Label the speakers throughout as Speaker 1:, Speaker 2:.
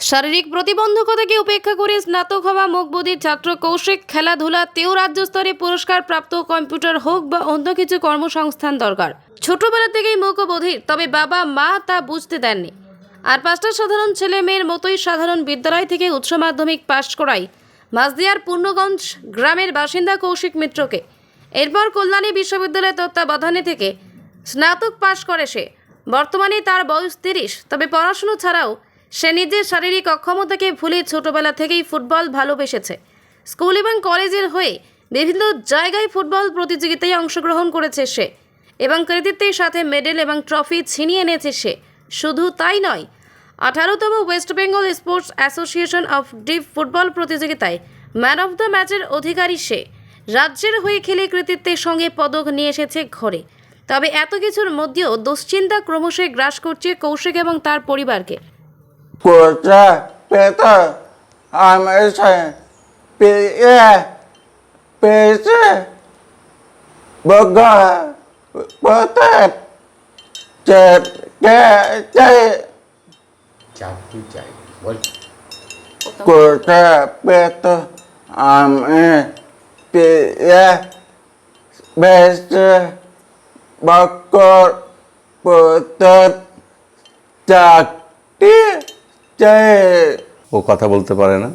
Speaker 1: শারীরিক প্রতিবন্ধকতাকে উপেক্ষা করে স্নাতক হওয়া মুখবধির ছাত্র কৌশিক খেলাধুলাতেও রাজ্য স্তরে পুরস্কার প্রাপ্ত কম্পিউটার হোক বা অন্য কিছু কর্মসংস্থান দরকার। ছোটবেলা থেকেই মুখবধির, তবে বাবা, মা তা বুঝতে দেননি। আর পাঁচটা সাধারণ ছেলে মেয়ের মতোই সাধারণ বিদ্যালয় থেকে উচ্চ মাধ্যমিক পাশ করাই মাসদিয়ার পূর্ণগঞ্জ গ্রামের বাসিন্দা কৌশিক মিত্রকে। এরপর কল্যাণী বিশ্ববিদ্যালয়ের তত্ত্বাবধানে থেকে স্নাতক পাশ করে সে। বর্তমানে তার বয়স তিরিশ, তবে পড়াশুনো ছাড়াও সে নিজের শারীরিক অক্ষমতাকে ভুলে ছোটবেলা থেকেই ফুটবল ভালোবেসেছে। স্কুল এবং কলেজের হয়ে বিভিন্ন জায়গায় ফুটবল প্রতিযোগিতায় অংশগ্রহণ করেছে সে এবং কৃতিত্বের সাথে মেডেল এবং ট্রফি ছিনিয়ে এনেছে সে। শুধু তাই নয়, আঠারোতম West Bengal sports association of deep football প্রতিযোগিতায় ম্যান অফ দ্য ম্যাচের অধিকারী সে। রাজ্যের হয়ে খেলে কৃতিত্বের সঙ্গে পদক নিয়ে এসেছে ঘরে। তবে এত কিছুর মধ্যেও দুশ্চিন্তা ক্রমশই গ্রাস করছে কৌশিক এবং তার পরিবারকে।
Speaker 2: của Peter, Peter, I'm a son. Peter, Peter, Burger, Burger,
Speaker 3: chạy, chạy, chạy. Chào
Speaker 2: chú chạy, cha Peter, Peter, I'm a Peter, Peter, Burger, Burger, chạy, chạy. Ce
Speaker 4: ও কথা বলতে পারে না।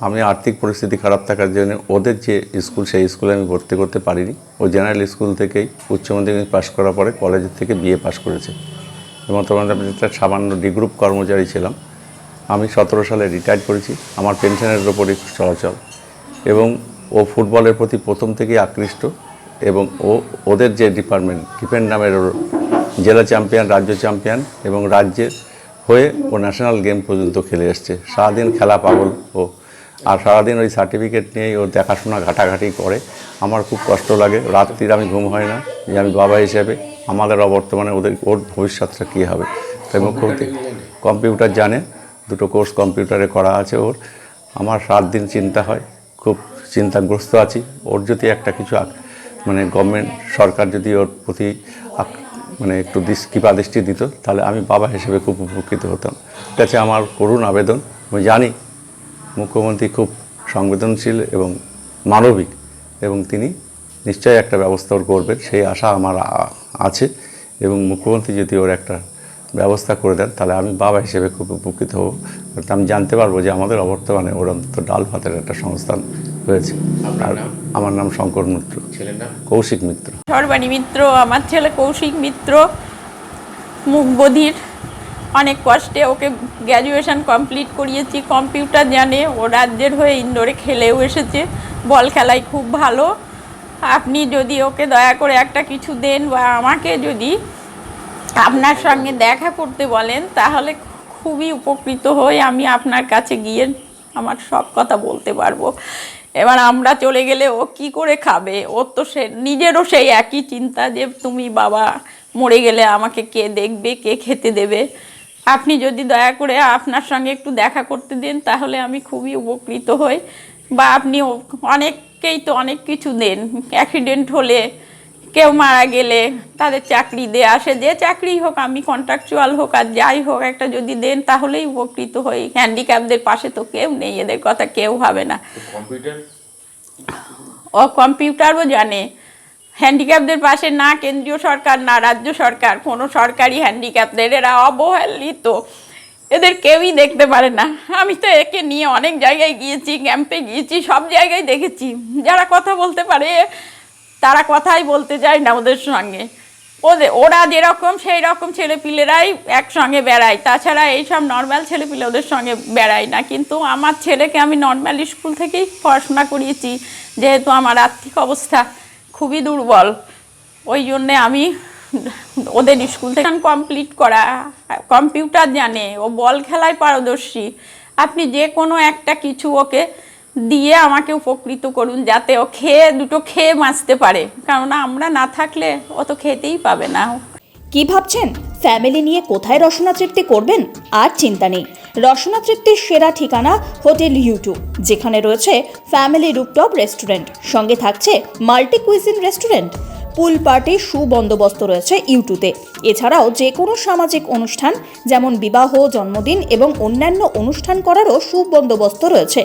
Speaker 4: আমি আর্থিক পরিস্থিতি খারাপ থাকার জন্য ওদের যে স্কুল, সেই স্কুলে আমি ভর্তি করতে পারিনি। ও জেনারেল স্কুল থেকেই উচ্চ মাধ্যমিক পাশ করার পরে কলেজের থেকে বিএ পাশ করেছে। এবং তখন আমি একটা সামান্য ডি গ্রুপ কর্মচারী ছিলাম। আমি সতেরো সালে রিটায়ার করেছি। আমার পেনশনের ওপরই চলাচল। এবং ও ফুটবলের প্রতি প্রথম থেকেই আকৃষ্ট। এবং ও, ওদের যে ডিপার্টমেন্ট ডিপেন্ড নামের জেলা চ্যাম্পিয়ন রাজ্য চ্যাম্পিয়ন এবং রাজ্যের হয়ে ও ন্যাশনাল গেম পর্যন্ত খেলে এসছে। সারাদিন খেলা পাগল ও। আর সারাদিন ওই সার্টিফিকেট নিয়েই ও দেখাশোনা ঘাটাঘাটি করে। আমার খুব কষ্ট লাগে। রাত্রির আমি ঘুম হয় না। যে আমি বাবা হিসেবে আমাদের অবর্তমানে ওদের ওর ভবিষ্যৎটা কী হবে? তাই মুখ্যমন্ত্রী কম্পিউটার জানে। দুটো কোর্স কম্পিউটারে করা আছে ওর। আমার সাত দিন চিন্তা হয়। খুব চিন্তাগ্রস্ত আছি। ওর যদি একটা কিছু মানে গভর্নমেন্ট সরকার যদি ওর প্রতি মানে একটু কৃপা দৃষ্টি দিত, তাহলে আমি বাবা হিসেবে খুব উপকৃত হতাম। ঠিক আছে, আমার করুণ আবেদন। আমি জানি মুখ্যমন্ত্রী খুব সংবেদনশীল এবং মানবিক, এবং তিনি নিশ্চয়ই একটা ব্যবস্থা ওর করবেন, সেই আশা আমার আছে। এবং মুখ্যমন্ত্রী যদি ওর একটা ব্যবস্থা করে দেন, তাহলে আমি বাবা হিসেবে খুব উপকৃত হব। আমি জানতে পারব যে আমাদের অবর্তমানে ওর অন্তত ডাল ভাতের একটা সংস্থান হয়েছে।
Speaker 3: আপনার
Speaker 4: আর
Speaker 3: নাম?
Speaker 4: আমার নাম শঙ্কর মিত্র।
Speaker 3: ছেলের
Speaker 4: কৌশিক মিত্র।
Speaker 5: সর্বাণী মিত্র আমার ছেলে কৌশিক মিত্র। মুখবধির অনেক কষ্টে ওকে গ্র্যাজুয়েশন কমপ্লিট করিয়েছি। কম্পিউটার জানে ও রাজ্যের হয়ে ইন্দোরে খেলেও এসেছে। বল খেলায় খুব ভালো। আপনি যদি ওকে দয়া করে একটা কিছু দেন বা আমাকে যদি আপনার সঙ্গে দেখা করতে বলেন তাহলে খুবই উপকৃত হই। আমি আপনার কাছে গিয়ে আমার সব কথা বলতে পারব। এবার আমরা চলে গেলে ও কি করে খাবে? ওর তো সে, নিজেরও সেই একই চিন্তা যে তুমি বাবা মরে গেলে আমাকে কে দেখবে, কে খেতে দেবে? আপনি যদি দয়া করে আপনার সঙ্গে একটু দেখা করতে দেন, তাহলে আমি খুবই উপকৃত হই। বা আপনি অনেককেই তো অনেক কিছু দেন। অ্যাক্সিডেন্ট হলে কেউ মারা গেলে তাদের চাকরি দেয়া আসে যে চাকরি হোক আমি কন্ট্রাকচুয়াল হোক আর যাই হোক একটা যদি দেন তাহলেই উপকৃত হই। হ্যান্ডিক্যাপদের পাশে তো কেউ নেই এদের কথা কেউ ভাবে না। ও কম্পিউটারও জানে। হ্যান্ডিক্যাপদের পাশে না কেন্দ্রীয় সরকার না রাজ্য সরকার কোনো সরকারি হ্যান্ডিক্যাপদের এরা অবহেলিত। এদের কেউই দেখতে পারে না। আমি তো একে নিয়ে অনেক জায়গায় গিয়েছি ক্যাম্পে গিয়েছি সব জায়গায় দেখেছি। যারা কথা বলতে পারে তারা কথাই বলতে চায় না ওদের সঙ্গে। ওদের ওরা যেরকম সেই রকম ছেলেপিলেরাই একসঙ্গে বেড়ায়। তাছাড়া এইসব নর্মাল ছেলেপিলে ওদের সঙ্গে বেড়ায় না। কিন্তু আমার ছেলেকে আমি নর্মাল স্কুল থেকেই পড়াশোনা করিয়েছি। যেহেতু আমার আর্থিক অবস্থা খুবই দুর্বল। ওই জন্যে আমি ওদের স্কুল থেকে কমপ্লিট করা কম্পিউটার জানে। ও বল খেলায় পারদর্শী। আপনি যে কোনো একটা কিছু ওকে দিয়ে আমাকে উপকৃত করুন যাতে ও খেয়ে, দুটো খেয়ে বাঁচতে পারে। কারণ আমরা না থাকলে ও তো খেতেই পাবে না।
Speaker 6: কি ভাবছেন? ফ্যামিলি নিয়ে কোথায় রসনা তৃপ্তি করবেন? আর চিন্তা নেই। রসনা তৃপ্তির সেরা ঠিকানা হোটেল ইউটিউব যেখানে রয়েছে ফ্যামিলি রুপটপ রেস্টুরেন্ট, সঙ্গে থাকছে মাল্টি কুইজিন রেস্টুরেন্ট। পুল পার্টির সুবন্দোবস্ত রয়েছে ইউটিউতে এছাড়াও যে কোনো সামাজিক অনুষ্ঠান, যেমন বিবাহ, জন্মদিন এবং অন্যান্য অনুষ্ঠান করারও সুবন্দোবস্ত রয়েছে।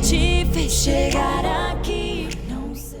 Speaker 7: Te fez chegar aqui? Não sei.